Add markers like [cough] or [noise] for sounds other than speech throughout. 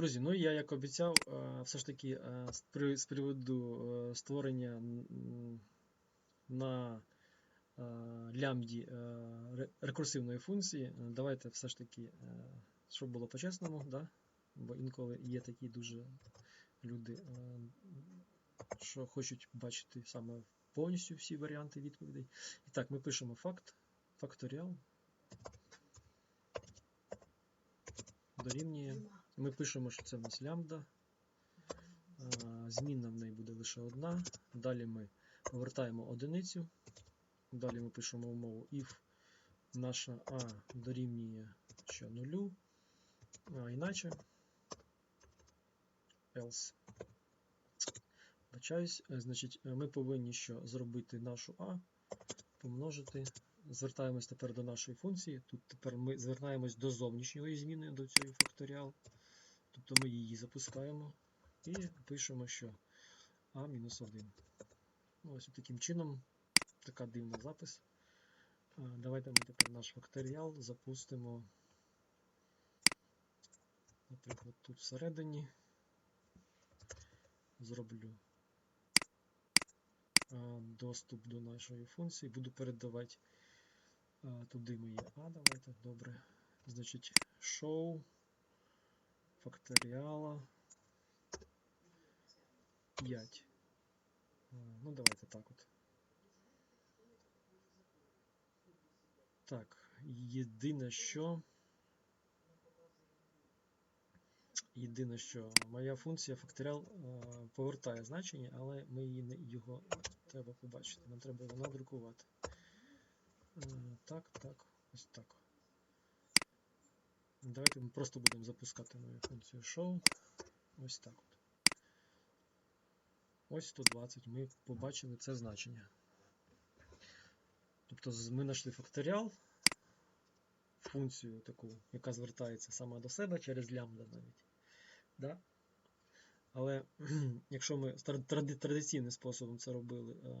Друзі, ну я як обіцяв, е, все ж таки е, з приводу е, створення на лямбді рекурсивної функції, давайте все ж таки, щоб було по-чесному, да? бо інколи є такі дуже люди, що хочуть бачити саме повністю всі варіанти відповідей. І так, ми пишемо факт, факторіал дорівнює. Ми пишемо, що це в нас лямбда. Змінна в неї буде лише одна. Далі ми повертаємо одиницю. Далі ми пишемо умову if наша А дорівнює що нулю, а іначе else. Бачаюсь, Е, значить, е, ми повинні що зробити нашу А, помножити. Звертаємось тепер до нашої функції. Тут тепер ми звертаємось до зовнішньої зміни, до цієї факторіал. Тобто ми її запускаємо і пишемо, що А-1. Ну, Ось таким чином, така дивна запис. Давайте ми тепер наш факторіал запустимо, наприклад, тут всередині. Зроблю доступ до нашої функції, буду передавати туди моє А, давайте, добре. Значить, show факторіала 5. Ну, давайте так от. Так, єдине що. Єдине, що моя функція факторіал е, повертає значення, але ми її не, його треба побачити. Нам треба його надрукувати. Так, так, ось так. Давайте ми просто будемо запускати нову функцію show. Ось так от. Ось 120. Ми побачили це значення. Тобто ми знайшли факторіал, функцію таку, яка звертається сама до себе через лямбда навіть. Да? Але [clears throat] якщо ми традиційним способом це робили е,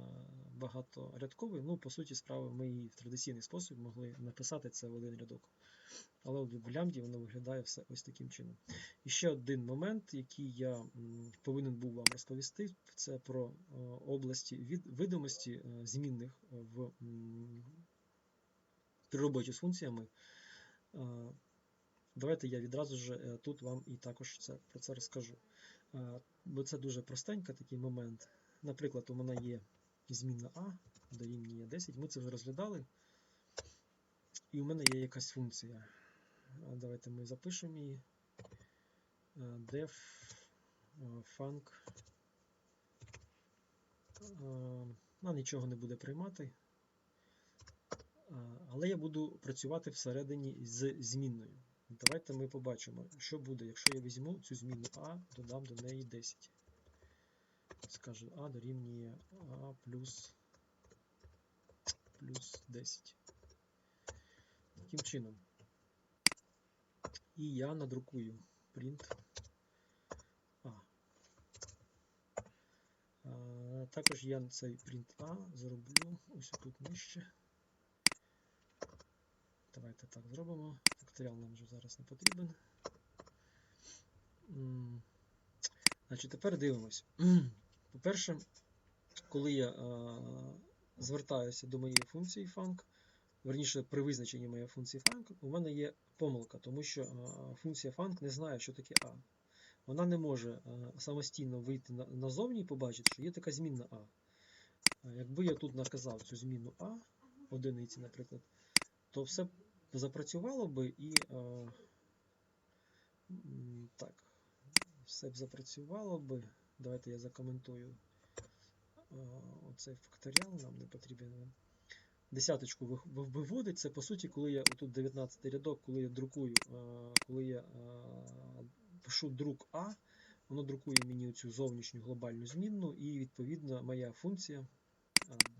багаторядковий, ну, по суті справи, ми і в традиційний спосіб могли написати це в один рядок. Але в лямбді воно виглядає все ось таким чином. І ще один момент, який я повинен був вам розповісти, це про е, області від, видимості е, змінних в, при роботі з функціями. Давайте я відразу ж е, тут вам і також це, про це розкажу. Е, Бо це дуже простенький такий момент. Наприклад, у мене є змінна А дорівнює 10. Ми це вже розглядали. І у мене є якась функція. Давайте ми запишемо її. Е, def func. Вона нічого не буде приймати. Але я буду працювати всередині з змінною. Давайте ми побачимо, що буде, якщо я візьму цю зміну А, додам до неї 10. Скажу А дорівнює А плюс, плюс 10. Таким чином. І я надрукую print А. Також я цей print А зроблю ось тут нижче. Давайте так зробимо. Факторіал нам вже зараз не потрібен. Значить, тепер дивимось. [clears throat] По-перше, коли я а, звертаюся до моєї функції func, верніше при визначенні моєї функції func, у мене є помилка, тому що а, функція func не знає, що таке A. Вона не може а, самостійно вийти на, назовні і побачити, що є така змінна. А Якби я тут наказав цю зміну А, одиниці, наприклад, то все запрацювало би і е, так, все б запрацювало би. Давайте я закоментую е, оцей факторіал, нам не потрібен. Десяточку ви- ви- виводить. Це по суті, коли я тут 19 рядок, коли я друкую, е, коли я е, пишу друк А, воно друкує мені цю зовнішню глобальну змінну, і відповідно моя функція.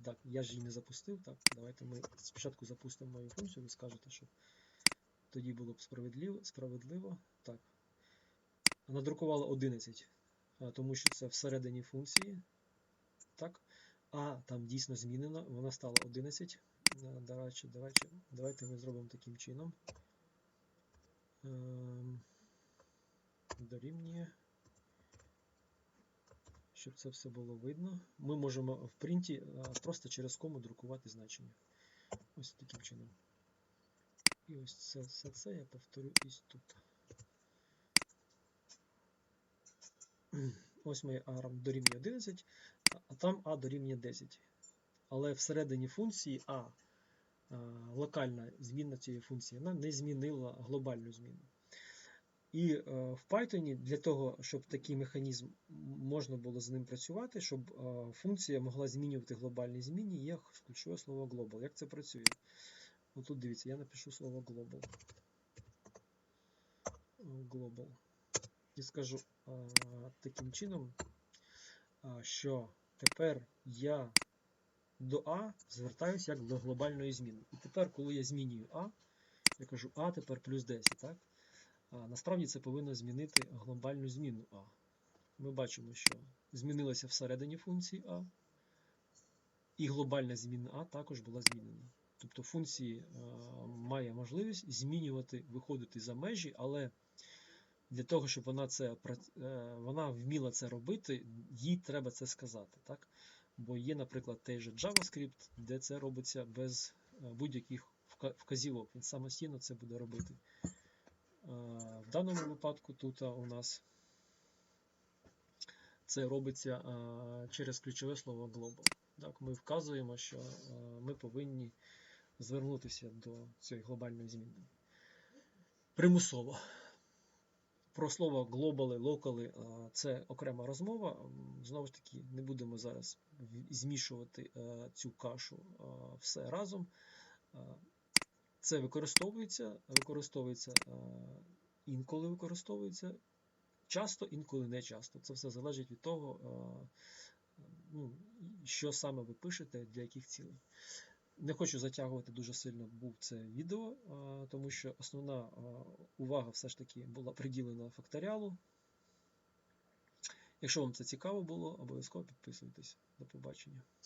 Так, я ж її не запустив. Так, давайте ми спочатку запустимо мою функцію, ви скажете, що тоді було б справедливо. справедливо. Так. Надрукувала 11, тому що це всередині функції. Так. А там дійсно змінено, вона стала 11. А, Давайте, давайте, давайте ми зробимо таким чином. Ем, дорівнює. Щоб це все було видно. Ми можемо в принті е, просто через кому друкувати значення. Ось таким чином. І ось це все це я повторю ось тут. [clears throat] Ось моє а дорівнює 11, а- там а дорівнює 10. Але всередині функції а, а, локальна змінна цієї функції, вона не змінила глобальну зміну. І е, в Python для того, щоб такий механізм можна було з ним працювати, щоб е, функція могла змінювати глобальні зміни, є ключове слово global. Як це працює? Ну, тут дивіться, я напишу слово global. Е, Global. І скажу таким чином, що тепер я до А звертаюся як до глобальної зміни. І тепер, коли я змінюю А, я кажу А тепер плюс 10, так? Насправді це повинно змінити глобальну зміну А. Ми бачимо, що змінилося всередині функції А, і глобальна зміна А також була змінена. Тобто функції е, має можливість змінювати, виходити за межі, але для того, щоб вона це е, вона вміла це робити, їй треба це сказати. Так? Бо є, наприклад, той же JavaScript, де це робиться без е, будь-яких вказівок. Він самостійно це буде робити. В даному випадку тут у нас це робиться через ключове слово global. Так, ми вказуємо, що ми повинні звернутися до цієї глобальної зміни. Примусово. Про слово глобали, локали це окрема розмова. Знову ж таки, не будемо зараз змішувати цю кашу все разом. Це використовується, використовується інколи використовується, часто, інколи не часто. Це все залежить від того, е, ну, що саме ви пишете, для яких цілей. Не хочу затягувати дуже сильно був це відео, е, тому що основна е, увага все ж таки була приділена факторіалу. Якщо вам це цікаво було, обов'язково підписуйтесь. До побачення.